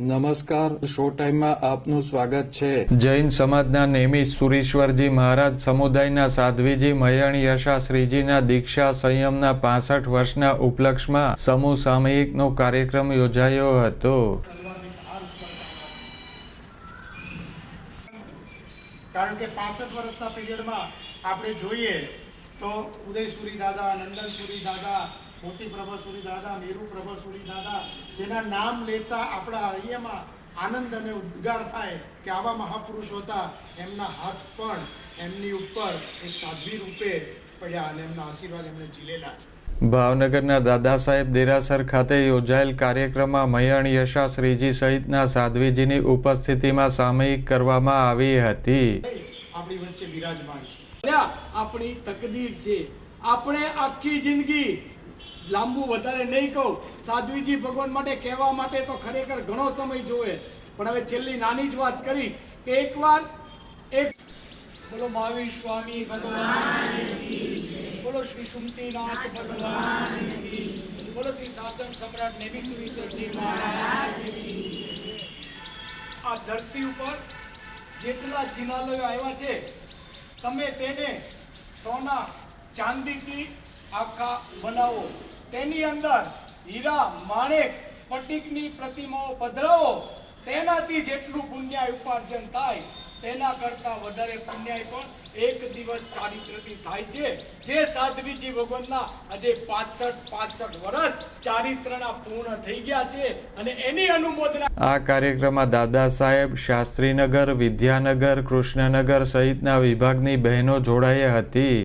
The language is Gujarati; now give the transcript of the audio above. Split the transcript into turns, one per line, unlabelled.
નમસ્કાર શો ટાઈમમાં આપનું સ્વાગત છે.
જૈન સમાજના નેમિત સુરેશ્વરજી મહારાજ સમુદાયના સાધ્વીજી મયણ યશા શ્રીજીના દીક્ષા સંયમના પાસઠ વર્ષના ઉપલક્ષમાં સમૂહ સામયિકનો કાર્યક્રમ યોજાયો હતો.
કારણ કે પાસઠ વર્ષના પીરિયડમાં આપણે જોઈએ તો ઉદયસુરી દાદા નંદનસુરી દાદા મોતીપ્રભા પ્રભાસુરી દાદા મેરુ પ્રભાસુરી દાદા જેના નામ લેતા આપણા હૈયામાં આનંદ અને ઉદ્ગાર થાય કે આવા મહાપુરુષો હતા એમના હાથ પણ એમની ઉપર એક સાધ્વી રૂપે પડ્યા અને એમના આશીર્વાદ એમને ઝીલેલા છે
ભાવનગરના દાદા સાહેબ દેરાસર ખાતે યોજાયેલ કાર્યક્રમમાં મયણ યશા શ્રીજી સહિતના સાધ્વીજીની ઉપસ્થિતિમાં સામયિક કરવામાં આવી હતી.
આપણી વચ્ચે બિરાજમાન છે.
આપણી તકદીર છે. આપણે આખી જિંદગી લાંબુ વધારે નહીં કહું. સાધ્વીજી ભગવાન માટે કહેવા માટે તો ખરેખર ઘણો સમય જોવે. પણ હવે છેલ્લી નાની જ વાત કરીશ કે એકવાર એક બોલો, મહાવીર સ્વામી ભગવાન બોલો, શ્રી સુમતીનાથ ભગવાન બોલો, શ્રી શાસન સમ્રાટ નેવી સુવિસરજી મહારાજ આ ધરતી ઉપર જેટલા જિનાલયો આવ્યા છે, તમે તેને સોના, ચાંદીથી આખા બનાવો. તેની અંદર હીરા, માણેક, સ્ફટિકની પ્રતિમાઓ પધરાવો, તેનાથી જેટલું પુણ્યાય ઉપાર્જન થાય, તેના કરતાં વધારે પુણ્યાય પણ એક દિવસ ચારિત્રથી થાય છે. જે સાધ્વીજી ભગવાનના આજે પાસઠ પાસઠ વર્ષ ચારિત્રના પૂર્ણ થઈ ગયા છે અને એની અનુમોદના
આ કાર્યક્રમમાં દાદા સાહેબ, શાસ્ત્રીનગર, વિદ્યાનગર, કૃષ્ણનગર સહિતના વિભાગની બહેનો જોડાઈ હતી.